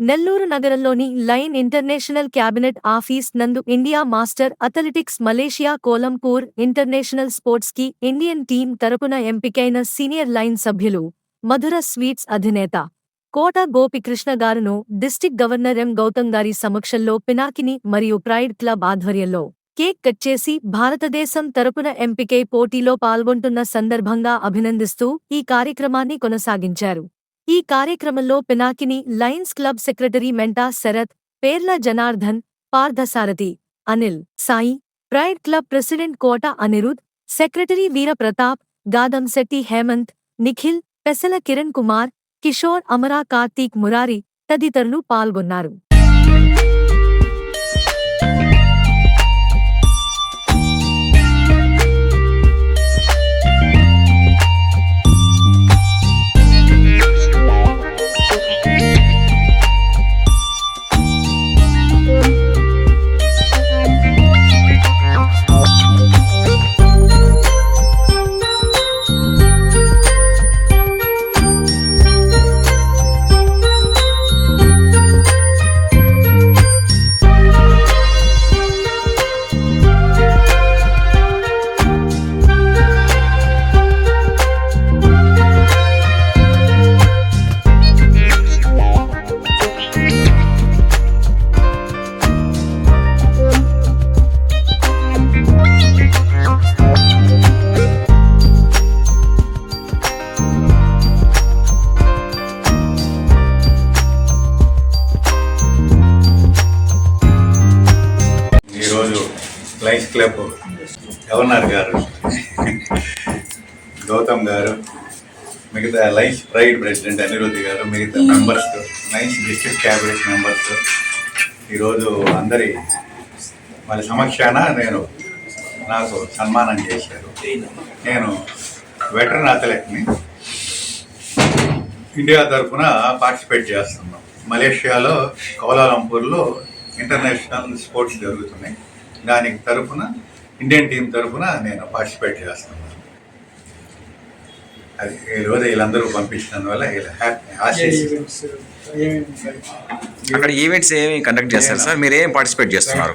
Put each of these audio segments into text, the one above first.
నెల్లూరు నగరంలోని line international cabinet office నందు India master athletics Malaysia Kuala Lumpur international స్పోర్ట్స్కి Indian team తరపున ఎంపికైన senior line సభ్యులు మధుర స్వీట్స్ అధినేత కోట గోపికృష్ణ గారును డిస్టిక్ గవర్నర్ ఎం గౌతమ్ గారి సమక్షంలో పినాకిని మరియు ప్రైడ్ క్లబ్ ఆధ్వర్యంలో కేక్ కట్ చేసి భారతదేశం తరపున ఎంపికై పోటీలో పాల్గొంటున్న సందర్భంగా అభినందిస్తూ ఈ కార్యక్రమాన్ని కొనసాగించారు. ఈ కార్యక్రమంలో Pinakini lions club secretary Menta Sarath Perla Janardhan Parthasarathi Anil Sai pride club president Kota Anirudh secretary Veeraprathap Gadamsetti Hemanth Nikhil Pesala Kiran Kumar Kishore Amara Karthik Murari తదితరులు పాల్గొన్నారు. Life club. గవర్నర్ గారు గౌతమ్ గారు మిగతా life pride president Aniruddhi గారు మిగతా members lions district cabinet members ఈరోజు అందరి వాళ్ళ సమక్షాన నేను నాకు సన్మానం చేశారు. నేను వెటరన్ అథ్లెట్ని ఇండియా తరఫున పార్టిసిపేట్ చేస్తున్నాం. మలేషియాలో కౌలాలంపూర్లో ఇంటర్నేషనల్ స్పోర్ట్స్ జరుగుతున్నాయి. దానికి తరఫున ఇండియన్ టీం తరఫున నేను పార్టిసిపేట్ చేస్తున్నాను. అది ఈరోజు వీళ్ళందరూ పంపించినందువల్ల వీళ్ళు హ్యాపీ ఆశీస్ అక్కడ ఈవెంట్స్ ఏమి కండక్ట్ చేస్తారు సార్? మీరు ఏం పార్టిసిపేట్ చేస్తున్నారు?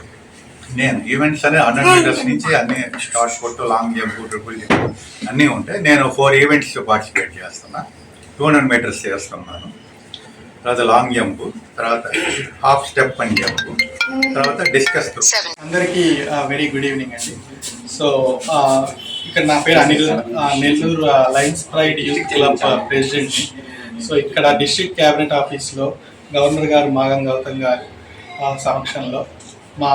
నేను ఈవెంట్స్ అనే హండ్రెడ్ మీటర్స్ నుంచి అన్ని shot put long jump triple jump అన్నీ ఉంటాయి. నేను ఫోర్ ఈవెంట్స్ పార్టిసిపేట్ చేస్తున్నా. టూ హండ్రెడ్ మీటర్స్ చేస్తున్నాను. తర్వాత లాంగ్ జంప్ తర్వాత హాఫ్ స్టెప్ అండ్ జంప్ తర్వాత డిస్కస్ త్రూ. అందరికీ వెరీ గుడ్ ఈవినింగ్ అండి. సో ఇక్కడ నా పేరు Anil Nellore lions pride youth club ఆ, ప్రెసిడెంట్ని సో ఇక్కడ డిస్ట్రిక్ట్ క్యాబినెట్ ఆఫీస్లో గవర్నర్ గారు మాగం గౌతమ్ గారి ఆ, సమక్షంలో మా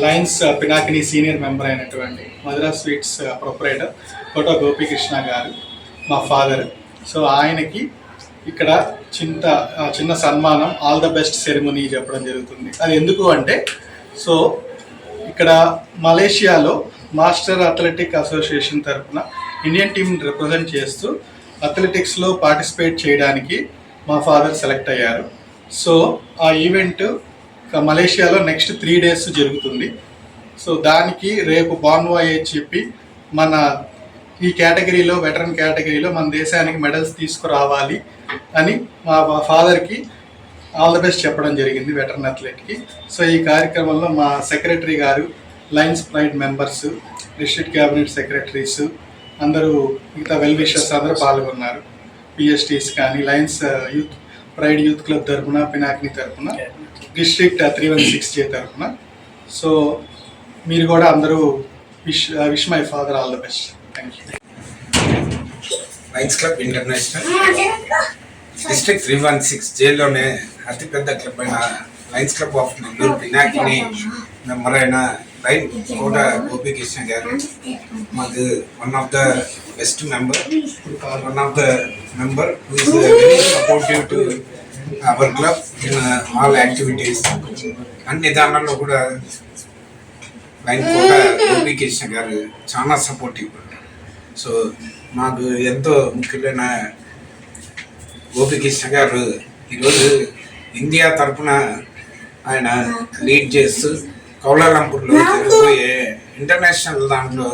లయన్స్ పినాకిని సీనియర్ మెంబర్ అయినటువంటి మధురా స్వీట్స్ ప్రొపరేటర్ కోట గోపికృష్ణ గారు మా ఫాదర్. సో ఆయనకి ఇక్కడ చిన్న ఆ, చిన్న సన్మానం ఆల్ ద బెస్ట్ సెరమనీ చెప్పడం జరుగుతుంది. అది ఎందుకు అంటే సో ఇక్కడ మలేషియాలో మాస్టర్ అథ్లెటిక్ అసోసియేషన్ తరఫున ఇండియన్ టీంని రిప్రజెంట్ చేస్తూ అథ్లెటిక్స్లో పార్టిసిపేట్ చేయడానికి మా ఫాదర్ సెలెక్ట్ అయ్యారు. సో ఆ ఈవెంట్ మలేషియాలో నెక్స్ట్ త్రీ డేస్ జరుగుతుంది. సో దానికి రేపు బాన్వాయ్ చెప్పి మన ఈ కేటగిరీలో వెటరన్ కేటగిరీలో మన దేశానికి మెడల్స్ తీసుకురావాలి అని మా ఫాదర్కి ఆల్ ద బెస్ట్ చెప్పడం జరిగింది వెటరన్ అథ్లెట్కి సో ఈ కార్యక్రమంలో మా సెక్రటరీ గారు Lions pride members district cabinet secretaries అందరూ మిగతా వెల్ విషర్స్ అందరూ పాల్గొన్నారు. పిఎస్టీస్ కానీ Lions youth pride youth club తరఫున పినాకిని తరఫున district three one six J తరఫున సో మీరు కూడా అందరూ wish wish my father all the best Lions club international district three one six జైల్లోనే అతిపెద్ద క్లబ్ అయిన Lions club of Nellore Pinakini member అయిన లైన్ కోట గోపికృష్ణ గారు. మాకు one of the best member one of the member who is very supportive to our club in all activities అన్ని దానిలో కూడా line Kota Gopikrishna గారు చాలా సపోర్టివ్ సో మాకు ఎంతో ముఖ్యమైన గోపికృష్ణ గారు ఈరోజు ఇండియా తరపున ఆయన లీడ్ చేస్తూ కౌలాలంపూర్లో జరగబోయే ఇంటర్నేషనల్ దాంట్లో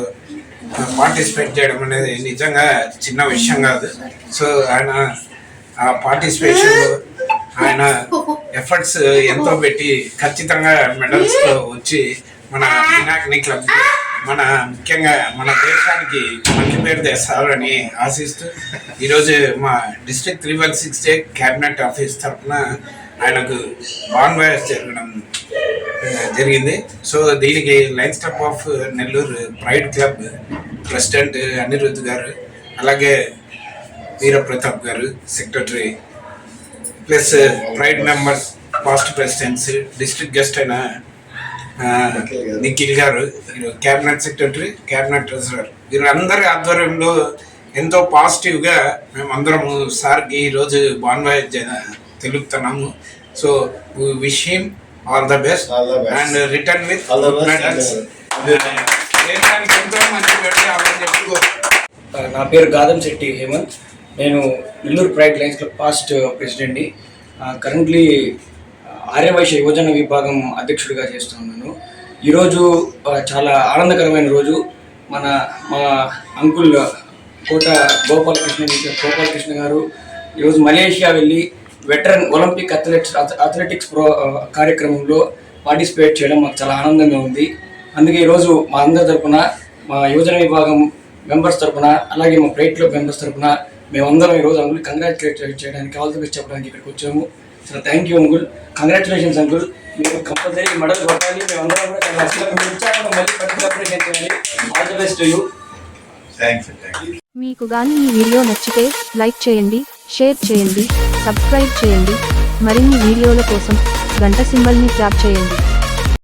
పార్టిసిపేట్ చేయడం అనేది నిజంగా చిన్న విషయం కాదు. సో ఆయన ఆ పార్టిసిపేషన్లో ఆయన ఎఫర్ట్స్ ఎంతో పెట్టి ఖచ్చితంగా మెడల్స్ వచ్చి మన వినాయకుని క్లబ్ మన ముఖ్యంగా మన దేశానికి మంచి పేరు తెస్తారని ఆశిస్తూ ఈరోజు మా district three one six A cabinet office తరఫున ఆయనకు బాన్వాయస్ జరగడం జరిగింది. సో దీనికి line step of Nellore pride club president Anirudh గారు అలాగే వీరప్రతాప్ గారు secretary plus pride members past presidents district guest అయిన నిఖిల్ గారు క్యాబినెట్ సెక్రటరీ క్యాబినెట్ ట్రెజరర్ వీరందరి ఆధ్వర్యంలో ఎంతో పాజిటివ్గా మేమందరము సార్కి ఈరోజు bon voyage తెలుపుతున్నాము so wish him all the best. And return with. Medals దేశానికి ఎంతో మంచి. నా పేరు గాదం శెట్టి హేమంత్ నేను Nellore pride Lions club past ప్రెసిడెంట్ని currently Aryavysya యువజన విభాగం అధ్యక్షుడిగా చేస్తున్నాను ఈరోజు చాలా ఆనందకరమైన రోజు. మన మా అంకుల్ కోట గోపాలకృష్ణ గోపాలకృష్ణ గారు. ఈరోజు మలేషియా వెళ్ళి veteran Olympic athletes athletics pro కార్యక్రమంలో పార్టిసిపేట్ చేయడం మాకు చాలా ఆనందంగా ఉంది. అందుకే ఈరోజు మా అందరి తరపున మా యువజన విభాగం మెంబర్స్ తరపున అలాగే మా ప్రైట్ క్లబ్ మెంబర్స్ తరపున మేమందరం ఈరోజు అంకుల్ కంగ్రాచులేట్ చేయడానికి ఆల్ ది బెస్ట్ చెప్పడానికి ఇక్కడికి వచ్చాము. చాలా thank you uncle congratulations uncle మీరు కంపల్సరీ మెడల్ కొట్టాలి. మేమందరం కూడా మళ్ళీ చేయాలి. ఆల్ ది బెస్ట్ యూ మీకు గాని ఈ వీడియో నచ్చితే లైక్ చేయండి షేర్ చేయండి సబ్స్క్రైబ్ చేయండి. మరిన్ని వీడియోల కోసం గంట సింబల్ని ట్యాప్ చేయండి.